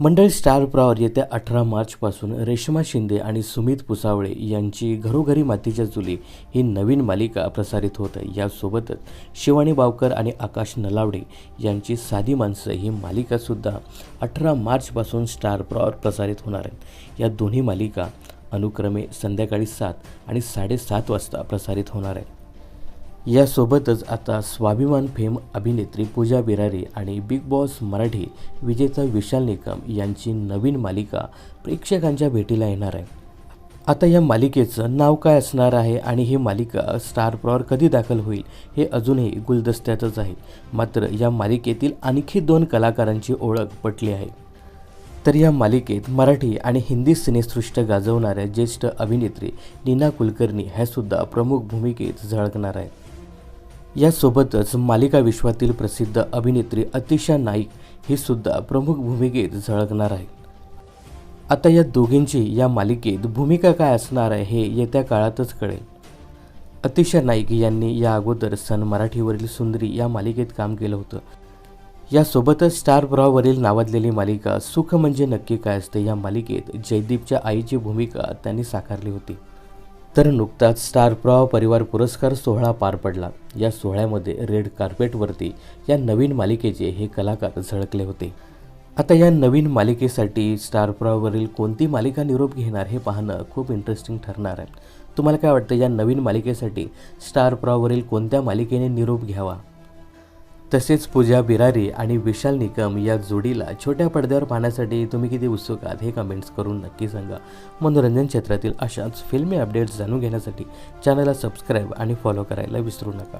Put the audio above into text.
मंडळ स्टार प्रॉवर येत्या अठरा मार्चपासून रेश्मा शिंदे आणि सुमित पुसावळे यांची घरोघरी मातीच्या चुली ही नवीन मालिका प्रसारित होत आहे. यासोबतच शिवानी बावकर आणि आकाश नलावडे यांची साधी माणसं ही मालिकासुद्धा अठरा मार्चपासून स्टार प्रॉवर प्रसारित होणार आहेत. या दोन्ही मालिका अनुक्रमे संध्याकाळी सात आणि साडेसात वाजता प्रसारित होणार आहेत. यासोबतच आता स्वाभिमान फेम अभिनेत्री पूजा बिरारी आणि बिग बॉस मराठी विजेता विशाल निकम यांची नवीन मालिका प्रेक्षकांच्या भेटीला येणार आहे. आता या मालिकेचं नाव काय असणार आहे आणि ही मालिका स्टार प्रॉवर कधी दाखल होईल हे अजूनही गुलदस्त्यातच आहे. मात्र या मालिकेतील आणखी दोन कलाकारांची ओळख पटली आहे. तर या मालिकेत मराठी आणि हिंदी सिनेसृष्ट गाजवणाऱ्या ज्येष्ठ अभिनेत्री नीना कुलकर्णी ह्यासुद्धा प्रमुख भूमिकेत झळकणार आहेत. यासोबतच मालिका विश्वातील प्रसिद्ध अभिनेत्री अतिशा नाईक ही सुद्धा प्रमुख भूमिकेत झळकणार आहे आता या दोघींची या मालिकेत भूमिका काय असणार आहे हे येत्या काळातच कळेल. अतिशा नाईक यांनी या अगोदर सन मराठीवरील सुंदरी या मालिकेत काम केलं होतं. यासोबतच स्टार ब्रॉवरील नावाजलेली मालिका सुख म्हणजे नक्की काय असते या मालिकेत जयदीपच्या आईची भूमिका त्यांनी साकारली होती. तर नुकताच स्टार प्रवाह परिवार पुरस्कार सोहळा पार पडला. या सोहळ्यामध्ये रेड कार्पेटवरती या नवीन मालिकेचे हे कलाकार झळकले होते. आता या नवीन मालिकेसाठी स्टार प्रवाहवरील कोणती मालिका निरोप घेणार हे पाहणं खूप इंटरेस्टिंग ठरणार आहे. तुम्हाला काय वाटतं या नवीन मालिकेसाठी स्टार प्रवाहवरील कोणत्या मालिकेने निरोप घ्यावा? तसेच पूजा बिरारी आणि विशाल निकम या जोडीला छोट्या पडद्यावर पाहण्यासाठी तुम्ही किती उत्सुक आहात हे कमेंट्स करून नक्की सांगा. मनोरंजन क्षेत्रातील अशाच फिल्मी अपडेट्स जाणून घेण्यासाठी चॅनलला सबस्क्राईब आणि फॉलो करायला विसरू नका.